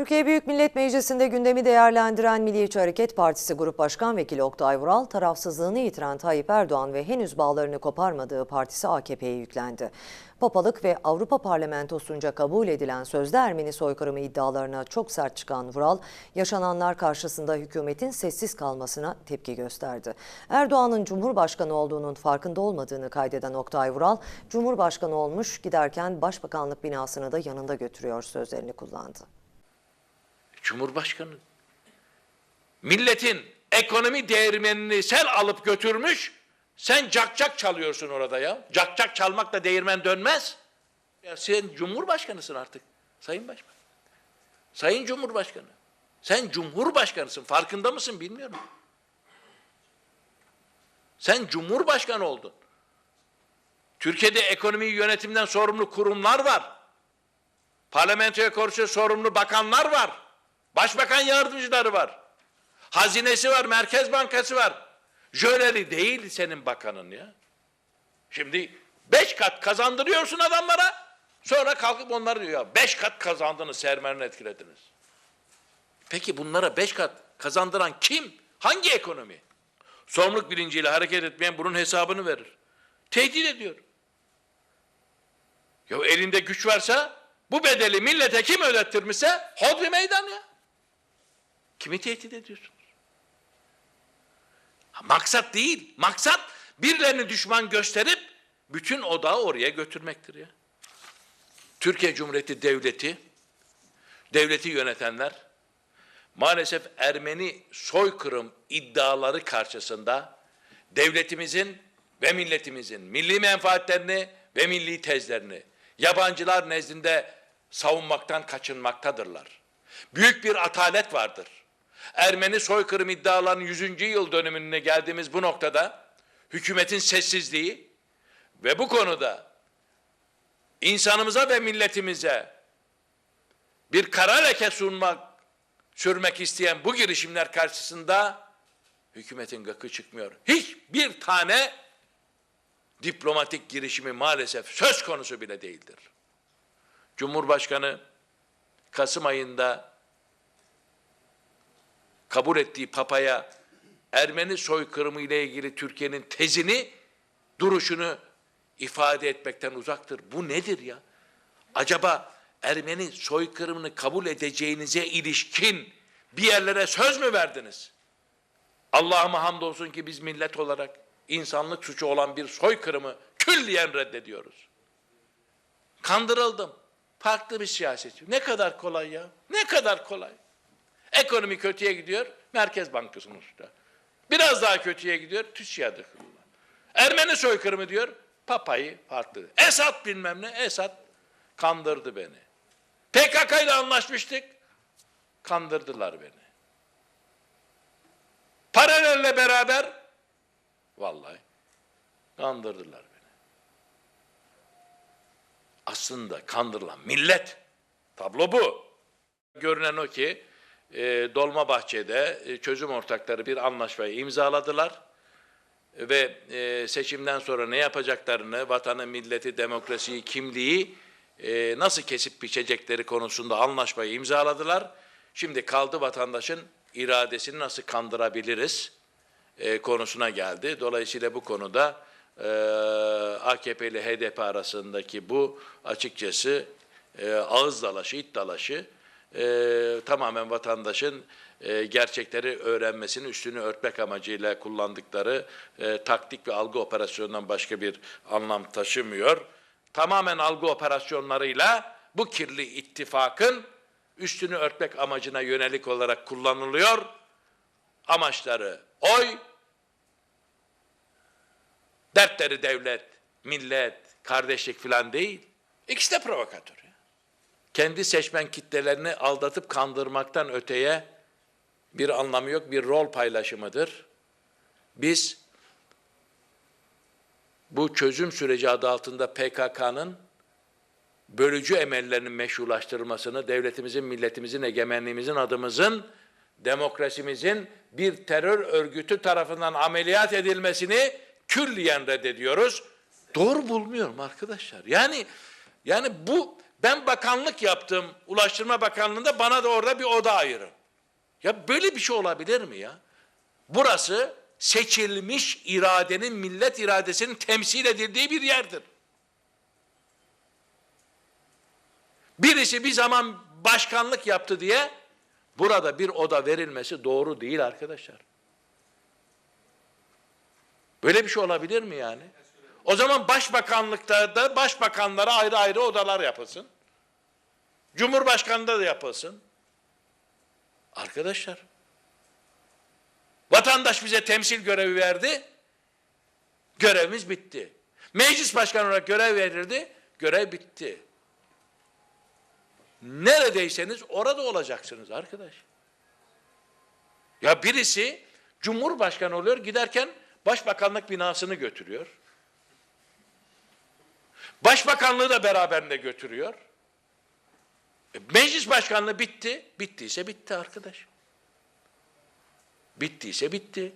Türkiye Büyük Millet Meclisi'nde gündemi değerlendiren Milliyetçi Hareket Partisi Grup Başkan Vekili Oktay Vural, tarafsızlığını yitiren Tayyip Erdoğan ve henüz bağlarını koparmadığı partisi AKP'ye yüklendi. Papalık ve Avrupa Parlamentosunca kabul edilen sözde Ermeni soykırımı iddialarına çok sert çıkan Vural, yaşananlar karşısında hükümetin sessiz kalmasına tepki gösterdi. Erdoğan'ın Cumhurbaşkanı olduğunun farkında olmadığını kaydeden Oktay Vural, Cumhurbaşkanı olmuş giderken Başbakanlık binasını da yanında götürüyor sözlerini kullandı. Cumhurbaşkanı. Milletin ekonomi değirmenini sen alıp götürmüş, sen cakcak çalıyorsun orada ya. Cakcak çalmakla değirmen dönmez. Ya sen Cumhurbaşkanısın artık Sayın Başkan. Sayın Cumhurbaşkanı. Sen Cumhurbaşkanısın. Farkında mısın bilmiyorum. Sen Cumhurbaşkanı oldun. Türkiye'de ekonomi yönetimden sorumlu kurumlar var. Parlamentoya karşı sorumlu bakanlar var. Başbakan yardımcıları var. Hazinesi var, Merkez Bankası var. Jöleli değil senin bakanın ya. Şimdi beş kat kazandırıyorsun adamlara. Sonra kalkıp onları diyor ya beş kat kazandınız, sermayenin etkilediniz. Peki bunlara beş kat kazandıran kim? Hangi ekonomi? Sorumluluk bilinciyle hareket etmeyen bunun hesabını verir. Tehdit ediyor. Ya elinde güç varsa bu bedeli millete kim ödettirmişse hodri meydan ya. Kimi tehdit ediyorsunuz? Ha, maksat değil. Maksat birilerini düşman gösterip bütün odağı oraya götürmektir ya. Türkiye Cumhuriyeti Devleti, devleti yönetenler maalesef Ermeni soykırım iddiaları karşısında devletimizin ve milletimizin milli menfaatlerini ve milli tezlerini yabancılar nezdinde savunmaktan kaçınmaktadırlar. Büyük bir atalet vardır. Ermeni soykırım iddialarının 100. yıl dönümüne geldiğimiz bu noktada hükümetin sessizliği ve bu konuda insanımıza ve milletimize bir kara leke sunmak, sürmek isteyen bu girişimler karşısında hükümetin gıkı çıkmıyor. Hiçbir tane diplomatik girişimi maalesef söz konusu bile değildir. Cumhurbaşkanı Kasım ayında kabul ettiği papaya Ermeni soykırımı ile ilgili Türkiye'nin tezini, duruşunu ifade etmekten uzaktır. Bu nedir ya? Acaba Ermeni soykırımını kabul edeceğinize ilişkin bir yerlere söz mü verdiniz? Allah'ıma hamdolsun ki biz millet olarak insanlık suçu olan bir soykırımı külliyen reddediyoruz. Kandırıldım. Farklı bir siyasetçi. Ne kadar kolay ya. Ne kadar kolay. Ekonomi kötüye gidiyor. Merkez Bankası'nın usta. Biraz daha kötüye gidiyor. TÜSİAD'ı kullan. Ermeni soykırımı diyor. Papayı farklı. Esat bilmem ne. Esat kandırdı beni. PKK ile anlaşmıştık. Kandırdılar beni. Paralelle beraber vallahi kandırdılar beni. Aslında kandırılan millet. Tablo bu. Görünen o ki e, Dolmabahçe'de çözüm ortakları bir anlaşmayı imzaladılar ve e, seçimden sonra ne yapacaklarını, vatanı, milleti, demokrasiyi, kimliği e, nasıl kesip biçecekleri konusunda anlaşmayı imzaladılar. Şimdi kaldı vatandaşın iradesini nasıl kandırabiliriz e, konusuna geldi. Dolayısıyla bu konuda e, AKP ile HDP arasındaki bu açıkçası e, ağız dalaşı, it dalaşı e, tamamen vatandaşın e, gerçekleri öğrenmesini üstünü örtmek amacıyla kullandıkları e, taktik ve algı operasyonundan başka bir anlam taşımıyor. Tamamen algı operasyonlarıyla bu kirli ittifakın üstünü örtmek amacına yönelik olarak kullanılıyor. Amaçları oy, dertleri devlet, millet, kardeşlik falan değil. İkisi de provokatör. Kendi seçmen kitlelerini aldatıp kandırmaktan öteye bir anlamı yok, bir rol paylaşımıdır. Biz bu çözüm süreci adı altında PKK'nın bölücü emellerinin meşrulaştırılmasını, devletimizin, milletimizin, egemenliğimizin, adımızın, demokrasimizin bir terör örgütü tarafından ameliyat edilmesini külliyen reddediyoruz. Doğru bulmuyorum arkadaşlar. Yani yani bu Ben bakanlık yaptım. Ulaştırma Bakanlığı'nda bana da orada bir oda ayırın. Ya böyle bir şey olabilir mi ya? Burası seçilmiş iradenin, millet iradesinin temsil edildiği bir yerdir. Birisi bir zaman başkanlık yaptı diye burada bir oda verilmesi doğru değil arkadaşlar. Böyle bir şey olabilir mi yani? O zaman başbakanlıkta da başbakanlara ayrı ayrı odalar yapılsın. Cumhurbaşkanında da yapılsın. Arkadaşlar, vatandaş bize temsil görevi verdi, görevimiz bitti. Meclis başkanı olarak görev verildi, görev bitti. Neredeyseniz orada olacaksınız arkadaş. Ya birisi Cumhurbaşkanı oluyor giderken Başbakanlık binasını götürüyor. Başbakanlığı da beraberinde götürüyor. E, meclis başkanlığı bitti. Bittiyse bitti arkadaş. Bittiyse bitti.